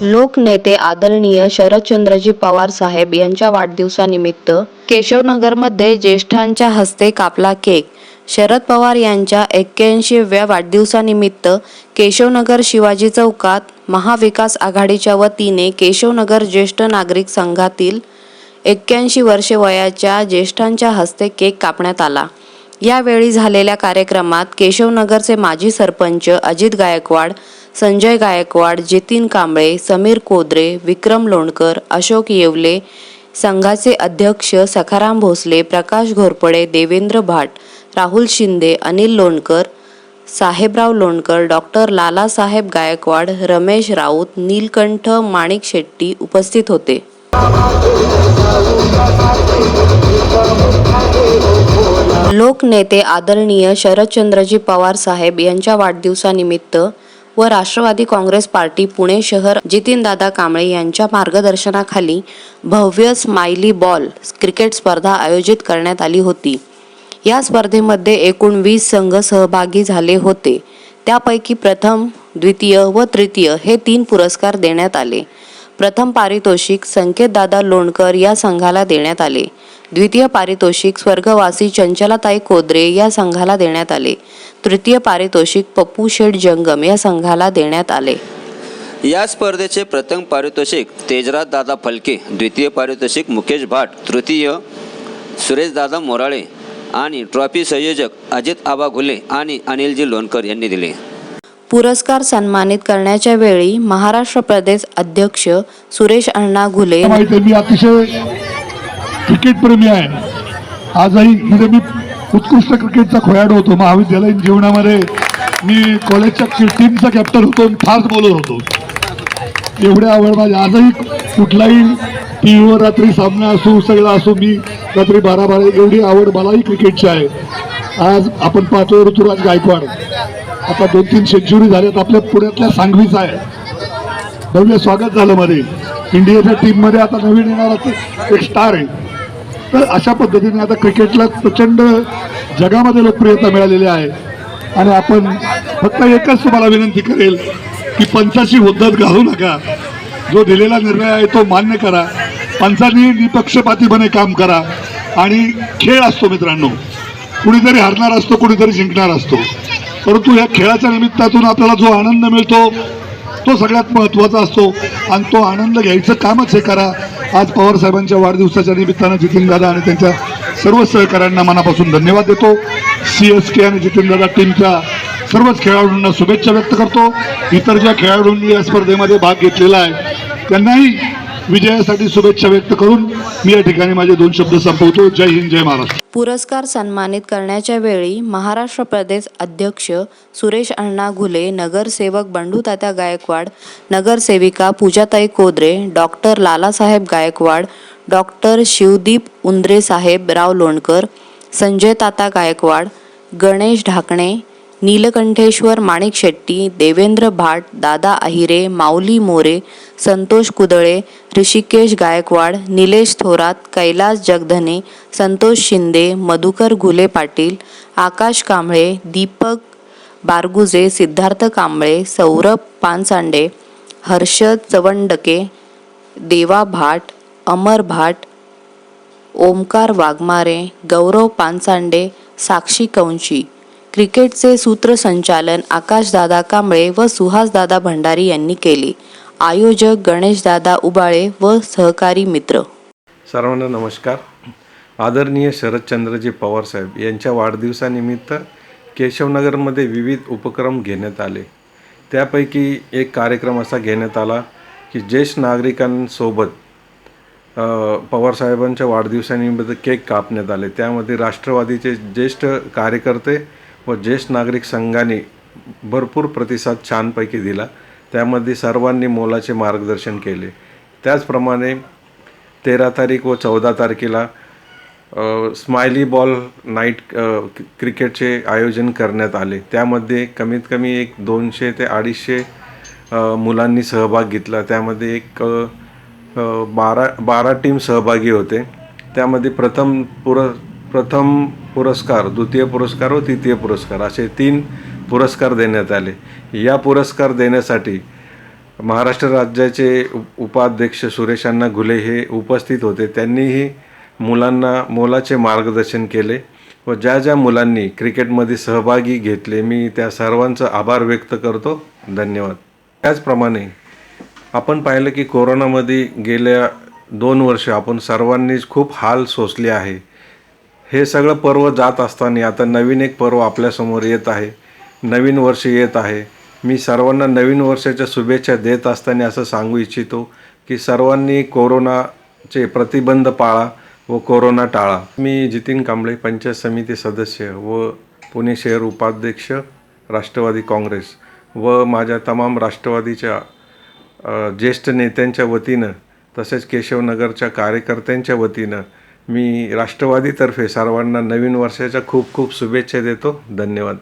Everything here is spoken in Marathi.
लोकनेते आदरणीय शरदचंद्रजी पवार साहेब यांच्या वाढदिवसानिमित्त केशवनगरमध्ये ज्येष्ठांच्या हस्ते कापला केक. शरद पवार यांच्या एक्क्याऐंशीव्या वाढदिवसानिमित्त केशवनगर शिवाजी चौकात महाविकास आघाडीच्या वतीने केशवनगर ज्येष्ठ नागरिक संघातील एक्क्याऐंशी वर्षे वयाच्या ज्येष्ठांच्या हस्ते केक कापण्यात आला. यावेळी झालेल्या कार्यक्रमात केशवनगरचे माजी सरपंच अजित गायकवाड संजय गायकवाड जितीन कांबळे समीर कोद्रे विक्रम लोणकर अशोक येवले संघाचे अध्यक्ष सखाराम भोसले प्रकाश घोरपडे देवेंद्र भाट राहुल शिंदे अनिल लोणकर साहेबराव लोणकर डॉक्टर लालासाहेब गायकवाड रमेश राऊत नीलकंठ माणिक शेट्टी उपस्थित होते. लोकनेते आदरणीय शरदचंद्रजी पवार साहेब यांच्या वाढदिवसानिमित्त व राष्ट्रवादी काँग्रेस पार्टी पुणे शहर जितीनदादा कांबळे यांच्या मार्गदर्शनाखाली भव्य स्माइली बॉल क्रिकेट स्पर्धा आयोजित करण्यात आली होती. या स्पर्धेमध्ये एकूण वीस संघ सहभागी झाले होते. त्यापैकी प्रथम द्वितीय व तृतीय हे तीन पुरस्कार देण्यात आले. प्रथम पारितोषिक संकेतदादा लोणकर या संघाला देण्यात आले. द्वितीय पारितोषिक स्वर्गवासी चंचलाताई कोदरे या संघाला देण्यात आले. तृतीय पारितोषिक पप्पू शेठ जंगम या संघाला देण्यात आले. या स्पर्धेचे प्रथम पारितोषिक तेजराज दादा फलके द्वितीय पारितोषिक मुकेश भाट तृतीय सुरेश दादा मोराळे आणि ट्रॉफी संयोजक अजित आबा घुले आणि अनिलजी लोणकर यांनी दिले. पुरस्कार सन्मानित करण्याच्या वेळी महाराष्ट्र प्रदेश अध्यक्ष सुरेश अण्णा घुले मी अतिशय क्रिकेट प्रेमी आहे. आजही म्हणजे मी उत्कृष्ट क्रिकेटचा खोयाड होतो. महाविद्यालयीन जीवनामध्ये मी कॉलेजच्या टीमचा कॅप्टन होतो आणि फास्ट बॉलर होतो. एवढ्या आवड माझी आजही कुठलाही टी व्हीवर रात्री सामना असो सगळा असो मी रात्री बारा बारा एवढी आवड मलाही क्रिकेटची आहे. आज आपण पाहतो ऋतुराज गायकवाड. आता दोन तीन सेंचुरी झाल्यात आपल्या पुण्यातल्या सांगवीचा आहे. भव्य स्वागत झालं मध्ये. इंडियाच्या टीममध्ये आता नवीन येणारा एक स्टार आहे. तर अशा पद्धतीने आता क्रिकेटला प्रचंड जगामध्ये लोकप्रियता मिळालेली आहे. आणि आपण फक्त एकच तुम्हाला विनंती करेल की पंचाची मुद्दत घालू नका. जो दिलेला निर्णय आहे तो मान्य करा. पंचांनी निपक्षपातीपणे काम करा. आणि खेळ असतो मित्रांनो. कुणीतरी हरणार असतो कुणीतरी जिंकणार असतो. परंतु या खेळाच्या निमित्तातून आपल्याला जो आनंद मिळतो तो सगळ्यात महत्त्वाचा असतो. आणि तो आनंद घ्यायचं कामच हे करा. आज पवार साहेबांच्या वाढदिवसाच्या निमित्तानं जितीनदादा आणि त्यांच्या सर्व सहकाऱ्यांना मनापासून धन्यवाद देतो. सी एस के आणि जितीनदादा टीमच्या सर्वच खेळाडूंना शुभेच्छा व्यक्त करतो. इतर ज्या खेळाडूंनी या स्पर्धेमध्ये भाग घेतलेला आहे त्यांनाही विजयासाठी शुभेच्छा व्यक्त करून मी या ठिकाणी माझे दोन शब्द संपवतो. जय हिंद जय महाराष्ट्र. पुरस्कार सन्मानित करण्याच्या वेळी महाराष्ट्र प्रदेश अध्यक्ष सुरेश अण्णा घुले नगरसेवक बंडूतात्या गायकवाड नगरसेविका पूजाताई Kodre doctor Lalasaheb Gaikwad doctor Shivdeep Undre Sahebrao Lonkar Sanjay Tata Gaikwad Ganesh Dhakane Neelkantheshwar माणिक शेट्टी देवेंद्र भाट दादा अहिरे माऊली मोरे संतोष कुदळे ऋषिकेश गायकवाड निलेश थोरात कैलास जगधने संतोष शिंदे मधुकर घुले पाटील आकाश कांबळे दीपक बारगुजे सिद्धार्थ कांबळे सौरभ पानसांडे हर्षद चवंडके देवा भाट अमर भाट ओमकार वाघमारे गौरव पानसांडे साक्षी कंशी. क्रिकेटचे सूत्रसंचालन आकाशदादा कांबळे व सुहासदादा भंडारी यांनी केले. आयोजक गणेशदादा उबाळे व सहकारी मित्र. सर्वांना नमस्कार. आदरणीय शरदचंद्रजी पवारसाहेब यांच्या वाढदिवसानिमित्त केशवनगरमध्ये विविध उपक्रम घेण्यात आले. त्यापैकी एक कार्यक्रम असा घेण्यात आला की ज्येष्ठ नागरिकांसोबत पवारसाहेबांच्या वाढदिवसानिमित्त केक कापण्यात आले. त्यामध्ये राष्ट्रवादीचे ज्येष्ठ कार्यकर्ते व ज्येष्ठ नागरिक संघाने भरपूर प्रतिसाद छानपैकी दिला. त्यामध्ये सर्वांनी मोलाचे मार्गदर्शन केले. त्याचप्रमाणे तेरा तारीख व चौदा तारखेला स्मायली स्माइली बॉल नाईट क्रिकेटचे आयोजन करण्यात आले. त्यामध्ये कमीत कमी एक दोनशे ते अडीचशे मुलांनी सहभाग घेतला. त्यामध्ये एक बारा बारा टीम सहभागी होते. त्यामध्ये प्रथम पुर प्रथम पुरस्कार द्वितीय पुरस्कार व तृतीय पुरस्कार असे तीन पुरस्कार देण्यात आले. या पुरस्कार देण्यासाठी महाराष्ट्र राज्याचे उप उपाध्यक्ष सुरेशांना घुले हे उपस्थित होते. त्यांनीही मुलांना मोलाचे मार्गदर्शन केले व ज्या ज्या मुलांनी क्रिकेटमध्ये सहभागी घेतले मी त्या सर्वांचं आभार व्यक्त करतो. धन्यवाद. त्याचप्रमाणे आपण पाहिलं की कोरोनामध्ये गेल्या दोन वर्ष आपण सर्वांनीच खूप हाल सोसले आहे. हे सगळं पर्व जात असताना आता नवीन एक पर्व आपल्यासमोर येत आहे. नवीन वर्ष येत आहे. मी सर्वांना नवीन वर्षाच्या शुभेच्छा देत असताना असं सांगू इच्छितो की सर्वांनी कोरोनाचे प्रतिबंध पाळा व कोरोना टाळा. मी जितीन कांबळे पंचायत समिती सदस्य व पुणे शहर उपाध्यक्ष राष्ट्रवादी काँग्रेस व माझ्या तमाम राष्ट्रवादीच्या ज्येष्ठ नेत्यांच्या वतीनं तसेच केशवनगरच्या कार्यकर्त्यांच्या वतीनं मी राष्ट्रवादीतर्फे सर्वांना नवीन वर्षाच्या खूप खूप शुभेच्छा देतो. धन्यवाद.